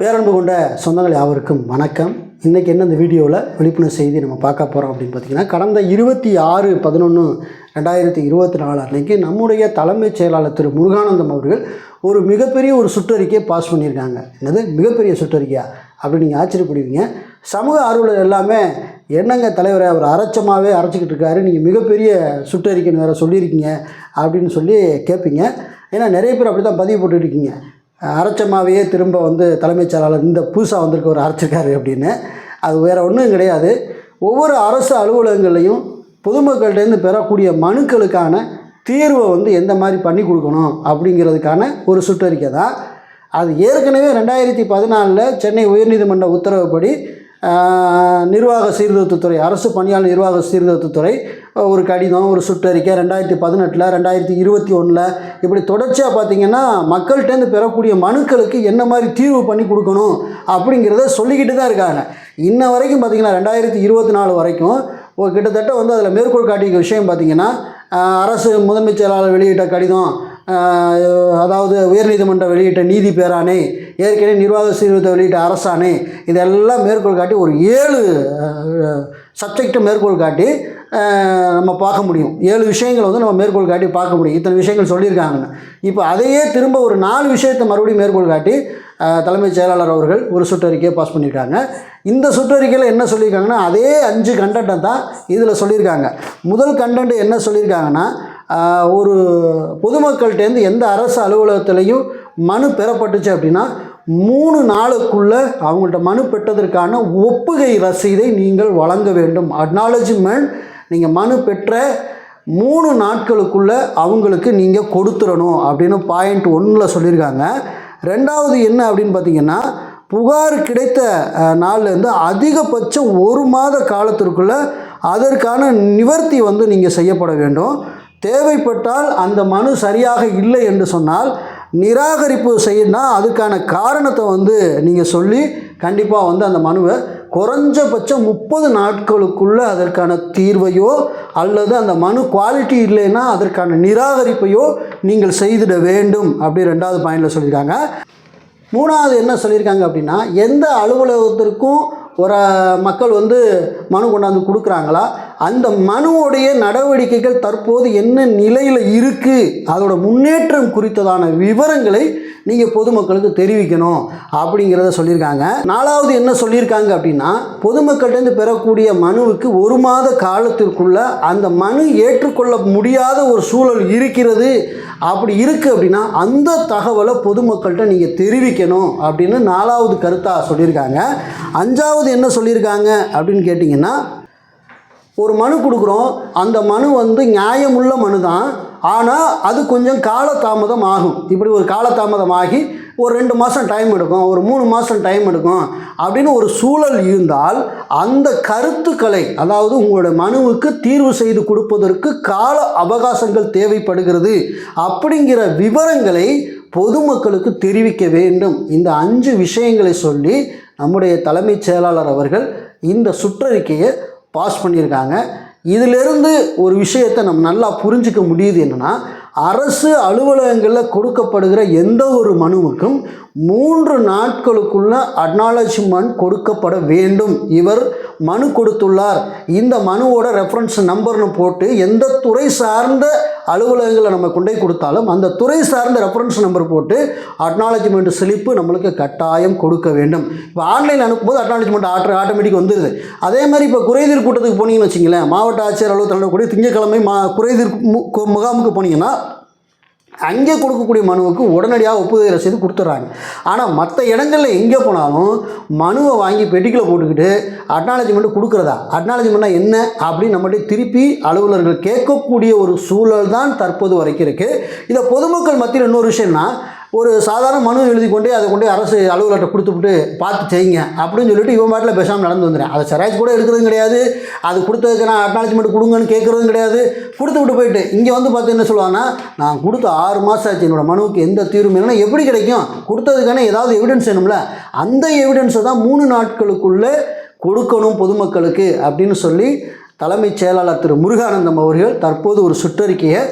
பேரன்பு கொண்ட சொந்தங்கள் யாவருக்கும் வணக்கம். இன்றைக்கி என்ன இந்த வீடியோவில் விழிப்புணர்வு செய்தி நம்ம பார்க்க போகிறோம் அப்படின்னு பார்த்தீங்கன்னா கடந்த இருபத்தி ஆறு பதினொன்று ரெண்டாயிரத்தி இருபத்தி நாலு அன்னைக்கு நம்முடைய தலைமைச் செயலாளர் திரு முருகானந்தம் அவர்கள் ஒரு மிகப்பெரிய ஒரு சுற்றறிக்கையை பாஸ் பண்ணியிருக்காங்க. என்னது? மிகப்பெரிய சுற்றறிக்கையா? அப்படின்னு நீங்கள் ஆச்சரியப்படுவீங்க. சமூக ஆர்வலர் எல்லாமே என்னங்க தலைவரை அவர் அரைச்சமாகவே அரைச்சிக்கிட்டு இருக்காரு நீங்கள் மிகப்பெரிய சுற்றறிக்கைன்னு வேறு சொல்லியிருக்கீங்க அப்படின்னு சொல்லி கேட்பீங்க ஏன்னா நிறைய பேர் அப்படி தான் பதிவு போட்டுருக்கீங்க அரைச்சமாவையே திரும்ப வந்து தலைமைச் செயலாளர் இந்த புதுசாக வந்திருக்க ஒரு அரைச்சிருக்காரு அப்படின்னு. அது வேறு ஒன்றும் கிடையாது. ஒவ்வொரு அரசு அலுவலகங்கள்லையும் பொதுமக்கள்கிட்டேருந்து பெறக்கூடிய மனுக்களுக்கான தீர்வை வந்து எந்த மாதிரி பண்ணி கொடுக்கணும் அப்படிங்கிறதுக்கான ஒரு சுற்றறிக்கை தான். அது ஏற்கனவே ரெண்டாயிரத்தி பதினாலில் சென்னை உயர்நீதிமன்ற உத்தரவுப்படி நிர்வாக சீர்திருத்தத்துறை அரசு பணியாளர் நிர்வாக சீர்திருத்தத்துறை ஒரு கடிதம் ஒரு சுற்றறிக்கை ரெண்டாயிரத்தி பதினெட்டில் ரெண்டாயிரத்தி இருபத்தி ஒன்றில் இப்படி தொடர்ச்சியாக பார்த்தீங்கன்னா மக்கள்கிட்டேருந்து பெறக்கூடிய மனுக்களுக்கு என்ன மாதிரி தீர்வு பண்ணி கொடுக்கணும் அப்படிங்கிறத சொல்லிக்கிட்டு தான் இருக்காங்க. இன்ன வரைக்கும் பார்த்தீங்கன்னா ரெண்டாயிரத்தி இருபத்தி நாலு வரைக்கும் கிட்டத்தட்ட வந்து அதில் மேற்கோள் காட்டிய விஷயம் பார்த்தீங்கன்னா அரசு முதன்மைச் செயலாளர் வெளியிட்ட கடிதம் அதாவது உயர்நீதிமன்ற வெளியிட்ட நீதி பேராணை ஏற்கனவே நிர்வாக சீர்திருத்தம் வெளியிட்ட அரசாணை இதெல்லாம் மேற்கோள் காட்டி ஒரு ஏழு சப்ஜெக்டை மேற்கோள் காட்டி நம்ம பார்க்க முடியும். ஏழு விஷயங்களை வந்து நம்ம மேற்கோள் காட்டி பார்க்க முடியும். இத்தனை விஷயங்கள் சொல்லியிருக்காங்கன்னு. இப்போ அதையே திரும்ப ஒரு நாலு விஷயத்தை மறுபடியும் மேற்கோள் காட்டி தலைமைச் செயலாளர் அவர்கள் ஒரு சுற்றறிக்கையை பாஸ் பண்ணியிருக்காங்க. இந்த சுற்றறிக்கையில் என்ன சொல்லியிருக்காங்கன்னா அதே அஞ்சு கண்டென்ட்டை தான் இதில் சொல்லியிருக்காங்க. முதல் கண்டென்ட் என்ன சொல்லியிருக்காங்கன்னா ஒரு பொதுமக்கள்கிட்டேருந்து எந்த அரசு அலுவலகத்திலையும் மனு பெறப்பட்டுச்சு அப்படின்னா மூணு நாளுக்குள்ளே அவங்கள்ட்ட மனு பெற்றதற்கான ஒப்புகை ரசீதை நீங்கள் வழங்க வேண்டும். அக்னாலஜ்மெண்ட் நீங்கள் மனு பெற்ற மூணு நாட்களுக்குள்ளே அவங்களுக்கு நீங்கள் கொடுத்துடணும் அப்படின்னு பாயிண்ட் ஒன்றில் சொல்லியிருக்காங்க. ரெண்டாவது என்ன அப்படின்னு பார்த்தீங்கன்னா புகார் கிடைத்த நாள்லேருந்து அதிகபட்சம் ஒரு மாத காலத்திற்குள்ளே அதற்கான நிவர்த்தி வந்து நீங்கள் செய்யப்பட வேண்டும். தேவைப்பட்டால் அந்த மனு சரியாக இல்லை என்று சொன்னால் நிராகரிப்பு செய்யணும்னா அதுக்கான காரணத்தை வந்து நீங்கள் சொல்லி கண்டிப்பாக வந்து அந்த மனுவை குறைஞ்சபட்சம் முப்பது நாட்களுக்குள்ளே அதற்கான தீர்வையோ அல்லது அந்த மனு குவாலிட்டி இல்லைன்னா அதற்கான நிராகரிப்பையோ நீங்கள் செய்திட வேண்டும் அப்படி ரெண்டாவது பாயிண்டில் சொல்லியிருக்காங்க. மூணாவது என்ன சொல்லியிருக்காங்க அப்படின்னா எந்த அலுவலகத்திற்கும் ஒரு மக்கள் வந்து மனு கொண்டாந்து கொடுக்குறாங்களா? அந்த மனுவுடைய நடவடிக்கைகள் தற்போது என்ன நிலையில் இருக்குது அதோட முன்னேற்றம் குறித்ததான விவரங்களை நீங்கள் பொதுமக்களுக்கு தெரிவிக்கணும் அப்படிங்கிறத சொல்லியிருக்காங்க. நாலாவது என்ன சொல்லியிருக்காங்க அப்படின்னா பொதுமக்கள்கிட்டருந்து பெறக்கூடிய மனுவுக்கு ஒரு மாத காலத்திற்குள்ள அந்த மனு ஏற்றுக்கொள்ள முடியாத ஒரு சூழல் இருக்கிறது. அப்படி இருக்குது அப்படின்னா அந்த தகவலை பொதுமக்கள்கிட்ட நீங்கள் தெரிவிக்கணும் அப்படின்னு நாலாவது கருத்தாக சொல்லியிருக்காங்க. அஞ்சாவது என்ன சொல்லியிருக்காங்க அப்படின்னு கேட்டிங்கன்னா ஒரு மனு கொடுக்குறோம். அந்த மனு வந்து நியாயமுள்ள மனு தான் ஆனால் அது கொஞ்சம் காலதாமதம் ஆகும் இப்படி ஒரு காலதாமதம் ஆகி ஒரு ரெண்டு மாதம் டைம் எடுக்கும் ஒரு மூணு மாதம் டைம் எடுக்கும் அப்படின்னு ஒரு சூழல் இருந்தால் அந்த கருத்துக்களை அதாவது உங்களுடைய மனுவுக்கு தீர்வு செய்து கொடுப்பதற்கு கால அவகாசங்கள் தேவைப்படுகிறது அப்படிங்கிற விவரங்களை பொதுமக்களுக்கு தெரிவிக்க வேண்டும். இந்த அஞ்சு விஷயங்களை சொல்லி நம்முடைய தலைமைச் செயலாளர் அவர்கள் இந்த சுற்றறிக்கையை பாஸ் பண்ணியிருக்காங்க. இதிலிருந்து ஒரு விஷயத்தை நம்ம நல்லா புரிஞ்சிக்க முடியுது என்னென்னா அரசு அலுவலகங்களில் கொடுக்கப்படுகிற எந்த ஒரு மனுவுக்கும் மூன்று நாட்களுக்குள்ள அக்னாலஜ்மெண்ட் கொடுக்கப்பட வேண்டும். இவர் மனு கொடுத்துள்ளார். இந்த மனுவோட ரெஃபரன்ஸ் நம்பர்னு போட்டு எந்த துறை சார்ந்த அலுவலகங்களை நம்ம கொண்டே கொடுத்தாலும் அந்த துறை சார்ந்த ரெஃபரன்ஸ் நம்பர் போட்டு அக்னாலஜ்மெண்ட் ஸ்லிப்பு நம்மளுக்கு கட்டாயம் கொடுக்க வேண்டும். இப்போ ஆன்லைன் அனுப்பும்போது அக்னாலஜ்மெண்ட் ஆட்டோ ஆட்டோமேட்டிக் வந்துடுது அதே மாதிரி இப்போ குறைதீர் கூட்டத்துக்கு போனீங்கன்னு வச்சிங்களேன் மாவட்ட ஆட்சியர் அலுவலகத்தில் கூட திங்கட்கிழமை மா குறைதீர் மு- முகாமுக்கு போனீங்கன்னா அங்கே கொடுக்கக்கூடிய மனுவுக்கு உடனடியாக ஒப்புதல் ரசீது கொடுத்துட்றாங்க. ஆனால் மற்ற இடங்களில் எங்கே போனாலும் மனுவை வாங்கி பெட்டிக்கில் போட்டுக்கிட்டு அக்னாலஜ்மெண்ட் கொடுக்குறதா? அக்னாலஜ்மெண்ட்னா என்ன? அப்படின்னு நம்மகிட்ட திருப்பி அலுவலர்கள் கேட்கக்கூடிய ஒரு சூழல் தான் தற்போது வரைக்கும் இருக்குது இதை பொதுமக்கள் மத்தியில் இன்னொரு விஷயம்னா ஒரு சாதாரண மனு எழுதி கொண்டே அதை கொண்டு அரசு அலுவலர்கிட்ட கொடுத்துவிட்டு பார்த்து செய்யுங்க அப்படின்னு சொல்லிட்டு இவன் பாட்டில் பேசாமல் நடந்து வந்துடுறேன் அதை சராய்ச்சி கூட எடுக்கிறதும் கிடையாது. அது கொடுத்ததுக்கு நான் அக்னாலஜ்மெண்ட் கொடுங்கன்னு கேட்குறதும் கிடையாது. கொடுத்து விட்டு போயிட்டு இங்கே வந்து பார்த்து என்ன சொல்லுவாங்கன்னா நான் கொடுத்த ஆறு மாதம் ஆச்சு என்னோட மனுவுக்கு எந்த தீர்வு இல்லைன்னா எப்படி கிடைக்கும்? கொடுத்ததுக்கான ஏதாவது எவிடன்ஸ் வேணும்ல. அந்த எவிடன்ஸை தான் மூணு நாட்களுக்குள்ளே கொடுக்கணும் பொதுமக்களுக்கு அப்படின்னு சொல்லி தலைமைச் செயலாளர் திரு முருகானந்தம் அவர்கள் தற்போது ஒரு சுற்றறிக்கையை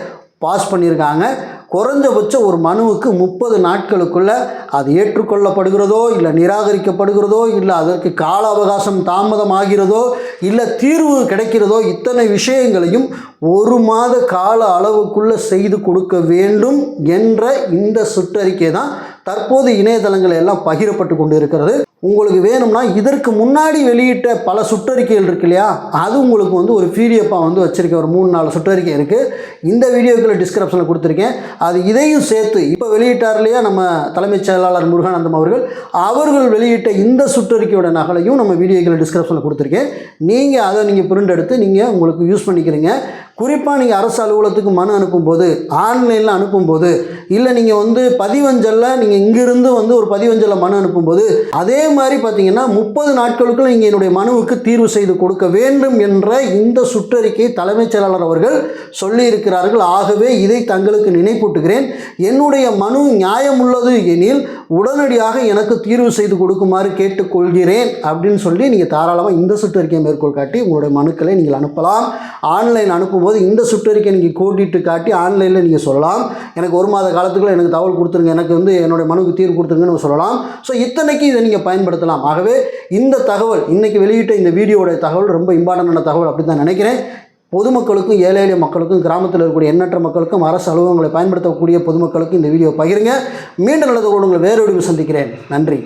பாஸ் பண்ணியிருக்காங்க. குறைஞ்சபட்சம் ஒரு மனுவுக்கு முப்பது நாட்களுக்குள்ள அது ஏற்றுக்கொள்ளப்படுகிறதோ இல்லை நிராகரிக்கப்படுகிறதோ இல்லை அதற்கு கால அவகாசம் தாமதமாகிறதோ இல்லை தீர்வு கிடைக்கிறதோ இத்தனை விஷயங்களையும் ஒரு மாத கால அளவுக்குள்ளே செய்து கொடுக்க வேண்டும் என்ற இந்த சுற்றறிக்கை தான் தற்போது இணையதளங்கள் எல்லாம் பகிரப்பட்டு கொண்டு இருக்கிறது உங்களுக்கு வேணும்னா இதற்கு முன்னாடி வெளியிட்ட பல சுற்றறிக்கைகள் இருக்கு இல்லையா? அது உங்களுக்கு வந்து ஒரு பிடிஎஃபாக வந்து வச்சுருக்கேன் ஒரு மூணு நாலு சுற்றறிக்கை இருக்குது இந்த வீடியோக்குள்ள டிஸ்கிரிப்ஷனில் கொடுத்துருக்கேன். அது இதையும் சேர்த்து இப்போ வெளியிட்டார் இல்லையா நம்ம தலைமைச் செயலாளர் முருகானந்தம் அவர்கள் அவர்கள் வெளியிட்ட இந்த சுற்றறிக்கையோட நகலையும் நம்ம வீடியோக்குள்ள டிஸ்கிரிப்ஷனில் கொடுத்துருக்கேன். நீங்கள் அதை நீங்கள் பிரிண்ட் எடுத்து நீங்கள் உங்களுக்கு யூஸ் பண்ணிக்கிறீங்க. குறிப்பாக நீங்கள் அரசு அலுவலகத்துக்கு மனு அனுப்பும்போது ஆன்லைனில் அனுப்பும்போது இல்லை நீங்கள் வந்து பதிவஞ்சலில் நீங்கள் இங்கிருந்து வந்து ஒரு பதிவஞ்சலில் மனு அனுப்பும்போது அதே மாதிரி பார்த்தீங்கன்னா முப்பது நாட்களுக்குள் நீங்கள் என்னுடைய மனுவுக்கு தீர்வு செய்து கொடுக்க வேண்டும் என்ற இந்த சுற்றறிக்கையை தலைமைச் செயலாளர் அவர்கள் சொல்லியிருக்கிறார்கள். ஆகவே இதை தங்களுக்கு நினைப்பூட்டுகிறேன். என்னுடைய மனு நியாயமுள்ளது எனில் உடனடியாக எனக்கு தீர்வு செய்து கொடுக்குமாறு கேட்டுக்கொள்கிறேன் அப்படின்னு சொல்லி நீங்கள் தாராளமாக இந்த சுற்றறிக்கையை மேற்கோள் காட்டி உங்களுடைய மனுக்களை நீங்கள் அனுப்பலாம். ஆன்லைன் அனுப்பும்போது இந்த சுற்றறிக்கை நீங்கள் கோட்டிட்டு காட்டி ஆன்லைனில் நீங்கள் சொல்லலாம். எனக்கு ஒரு மாத காலத்துக்குள்ள எனக்கு தகவல் கொடுத்துருங்க. எனக்கு வந்து என்னுடைய மனுக்கு தீர்வு கொடுத்துருங்கன்னு சொல்லலாம். ஸோ இத்தனைக்கு இதை நீங்கள் பயன்படுத்தலாம். ஆகவே இந்த தகவல் இன்றைக்கி வெளியிட்ட இந்த வீடியோடைய தகவல் ரொம்ப இம்பார்ட்டண்டான தகவல் அப்படி தான் நினைக்கிறேன். பொதுமக்களுக்கும் ஏழை எளிய மக்களுக்கும் கிராமத்தில் இருக்கக்கூடிய எண்ணற்ற மக்களுக்கும் அரசு அலுவலகங்களை பயன்படுத்தக்கூடிய பொதுமக்களுக்கும் இந்த வீடியோ பகிருங்க. மீண்டும் நல்லது உங்களை வேறொரு சந்திக்கிறேன். நன்றி.